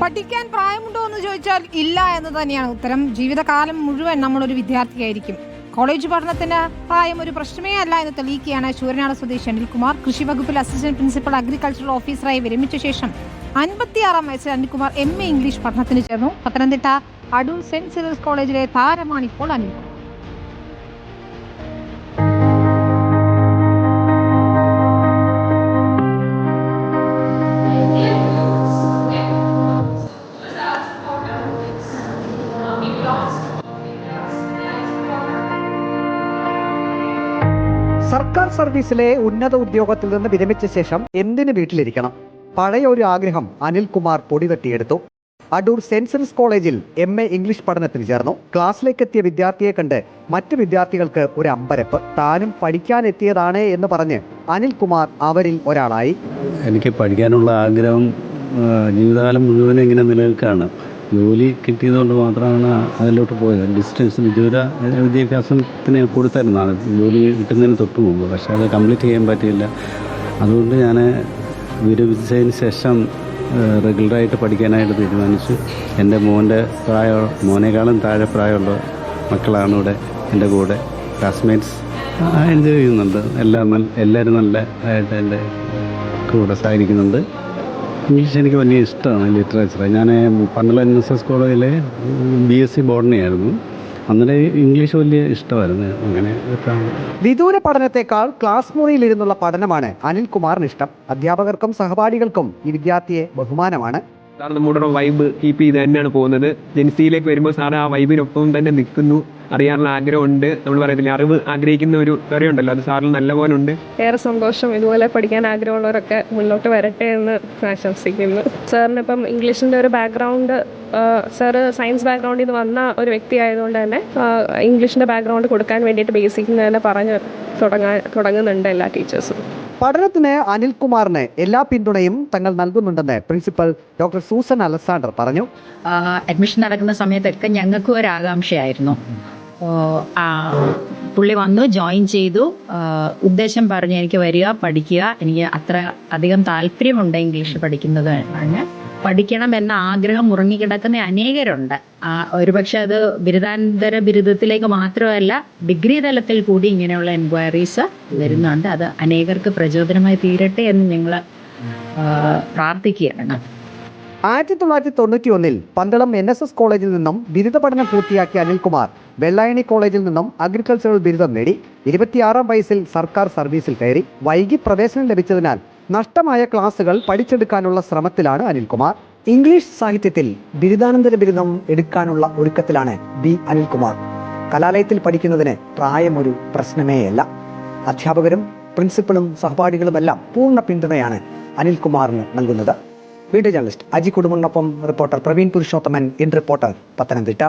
പഠിക്കാൻ പ്രായമുണ്ടോ എന്ന് ചോദിച്ചാൽ ഇല്ല എന്ന് തന്നെയാണ് ഉത്തരം. ജീവിതകാലം മുഴുവൻ നമ്മളൊരു വിദ്യാർത്ഥിയായിരിക്കും. കോളേജ് പഠനത്തിന് പ്രായം ഒരു പ്രശ്നമേ അല്ല എന്ന് തെളിയിക്കുകയാണ് ശൂരനാട് സ്വദേശി അനിൽകുമാർ. കൃഷി വകുപ്പിൽ അസിസ്റ്റന്റ് പ്രിൻസിപ്പൽ അഗ്രികൾച്ചറൽ ഓഫീസറായി വിരമിച്ച ശേഷം അൻപത്തിയാറാം വയസ്സിൽ അനിൽകുമാർ എം എ ഇംഗ്ലീഷ് പഠനത്തിന് ചേർന്നു. പത്തനംതിട്ട അടൂർ സെന്റ് സിറിൽസ് കോളേജിലെ താരമാണിപ്പോൾ അനിൽകുമാർ. സർക്കാർ സർവീസിലെ ഉന്നത ഉദ്യോഗത്തിൽ നിന്ന് വിരമിച്ച ശേഷം എന്തിന് വീട്ടിലിരിക്കണം? പഴയ ഒരു ആഗ്രഹം അനിൽകുമാർ പൊടി തട്ടിയെടുത്തു അടൂർ സെന്റ് സെൻസ് കോളേജിൽ എം എ ഇംഗ്ലീഷ് പഠനത്തിന് ചേർന്നു. ക്ലാസ്സിലേക്ക് എത്തിയ വിദ്യാർത്ഥിയെ കണ്ട് മറ്റു വിദ്യാർത്ഥികൾക്ക് ഒരു അമ്പരപ്പ്. താനും പഠിക്കാൻ എത്തിയതാണ് എന്ന് പറഞ്ഞ് അനിൽകുമാർ അവരിൽ ഒരാളായി. എനിക്ക് പഠിക്കാനുള്ള ആഗ്രഹം ജീവിതകാലം മുഴുവനും ഇങ്ങനെ നിലനിൽക്കുകയാണ്. ജോലി കിട്ടിയതുകൊണ്ട് മാത്രമാണ് അതിലോട്ട് പോയത്. ഡിസ്റ്റൻസ് വിദൂര വിദ്യാഭ്യാസത്തിന് കൊടുത്തായിരുന്നു ജോലി കിട്ടുന്നതിന് തൊട്ട് മുമ്പ്. പക്ഷേ അത് കംപ്ലീറ്റ് ചെയ്യാൻ പറ്റിയില്ല. അതുകൊണ്ട് ഞാൻ വിരമിച്ചതിന് ശേഷം റെഗുലറായിട്ട് പഠിക്കാനായിട്ട് തീരുമാനിച്ചു. എന്റെ മോന്റെ പ്രായം മോനേക്കാളും താഴെ പ്രായമുള്ള മക്കളാണ് ഇവിടെ എന്റെ കൂടെ. ക്ലാസ്മേറ്റ്സ് എൻജോയ് ചെയ്യുന്നുണ്ട്. എല്ലാം നല്ല എല്ലാവരും നല്ല ആയിട്ട് എന്റെ കൂടെ സഹകരിക്കുന്നുണ്ട്. ഇംഗ്ലീഷ് എനിക്ക് വലിയ ഇഷ്ടമാണ് ലിറ്ററേച്ചർ. ഞാൻ പണ്ടുള്ള എൻ എസ് എസ് കോളേജിലെ ബി എസ് സി ബോർഡിനെയായിരുന്നു അന്നേരം ഇംഗ്ലീഷ് വലിയ ഇഷ്ടമായിരുന്നു. അങ്ങനെ വിദൂര പഠനത്തെക്കാൾ ക്ലാസ് മുറിയിലിരുന്നുള്ള പഠനമാണ് അനിൽകുമാറിന് ഇഷ്ടം. അധ്യാപകർക്കും സഹപാഠികൾക്കും ഈ വിദ്യാർത്ഥിയെ ബഹുമാനമാണ്. സാർ നമ്മുടെ വൈബ് കീപ്പ് ചെയ്ത് തന്നെയാണ് പോകുന്നത്. ജെൻസിയിലേക്ക് വരുമ്പോൾ സാർ ആ വൈബിനൊപ്പം തന്നെ നിൽക്കുന്നു. അറിയാനുള്ള ആഗ്രഹമുണ്ട്. നമ്മൾ പറയത്തില്ല അറിവ് ആഗ്രഹിക്കുന്ന ഒരു ത്വരയുണ്ടല്ലോ അത് സാറിൽ നല്ലപോലെ ഉണ്ട് ഏറെ സന്തോഷം ഇതുപോലെ പഠിക്കാൻ ആഗ്രഹമുള്ളവരൊക്കെ മുന്നോട്ട് വരട്ടെ എന്ന് ആശംസിക്കുന്നു. സാറിന് ഇപ്പം ഇംഗ്ലീഷിന്റെ ഒരു ബാക്ക്ഗ്രൗണ്ട് സാറ് സയൻസ് ബാക്ക്ഗ്രൗണ്ടിൽ നിന്ന് വന്ന ഒരു വ്യക്തി ആയതുകൊണ്ട് തന്നെ ഇംഗ്ലീഷിന്റെ ബാക്ക്ഗ്രൗണ്ട് കൊടുക്കാൻ വേണ്ടിയിട്ട് ബേസിക്കിൽ തന്നെ പറഞ്ഞ് തുടങ്ങാൻ തുടങ്ങുന്നുണ്ട് എല്ലാ ടീച്ചേഴ്സും പഠനത്തിന് അനിൽകുമാറിന് എല്ലാ പിന്തുണയും തങ്ങൾ നൽകുന്നുണ്ടെന്ന് പ്രിൻസിപ്പൽ ഡോക്ടർ സൂസൻ അലസാണ്ടർ പറഞ്ഞു. അഡ്മിഷൻ നടക്കുന്ന സമയത്തൊക്കെ ഞങ്ങൾക്കും ഒരു ആകാംക്ഷയായിരുന്നു. പുള്ളി വന്നു ജോയിൻ ചെയ്തു. ഉദ്ദേശം പറഞ്ഞു എനിക്ക് വരിക പഠിക്കുക. എനിക്ക് അത്ര അധികം താല്പര്യമുണ്ട് ഇംഗ്ലീഷ് പഠിക്കുന്നത് പറഞ്ഞ് പഠിക്കണം എന്ന ആഗ്രഹം ഉറങ്ങിക്കിടക്കുന്ന അനേകരുണ്ട്. ഒരുപക്ഷെ അത് ബിരുദാനന്തര ബിരുദത്തിലേക്ക് മാത്രമല്ല ഡിഗ്രി തലത്തിൽ കൂടി ഇങ്ങനെയുള്ള എൻക്വയറീസ് വരുന്നുണ്ട്. അത് അനേകർക്ക് പ്രചോദനമായി തീരട്ടെ എന്ന് ഞങ്ങൾ പ്രാർത്ഥിക്കുകയാണ്. ആയിരത്തി തൊള്ളായിരത്തി തൊണ്ണൂറ്റി ഒന്നിൽ പന്തളം എൻ എസ് എസ് കോളേജിൽ നിന്നും ബിരുദ പഠനം പൂർത്തിയാക്കിയ അനിൽകുമാർ വെള്ളായണി കോളേജിൽ നിന്നും അഗ്രികൾച്ചറൽ ബിരുദം നേടി ഇരുപത്തിയാറാം വയസ്സിൽ സർക്കാർ സർവീസിൽ കയറി വൈകി പ്രവേശനം ലഭിച്ചതിനാൽ നഷ്ടമായ ക്ലാസുകൾ പഠിച്ചെടുക്കാനുള്ള ശ്രമത്തിലാണ് അനിൽകുമാർ. ഇംഗ്ലീഷ് സാഹിത്യത്തിൽ ബിരുദാനന്തര ബിരുദം എടുക്കാനുള്ള ഒരുക്കത്തിലാണ് ബി അനിൽകുമാർ. കലാലയത്തിൽ പഠിക്കുന്നതിന് പ്രായമൊരു പ്രശ്നമേയല്ല. അധ്യാപകരും പ്രിൻസിപ്പളും സഹപാഠികളുമെല്ലാം പൂർണ പിന്തുണയാണ് അനിൽകുമാറിന് നൽകുന്നത്. Video journalist Aji കുടുംബനൊപ്പം reporter Praveen Purushothaman in reporter Pathanamthitta.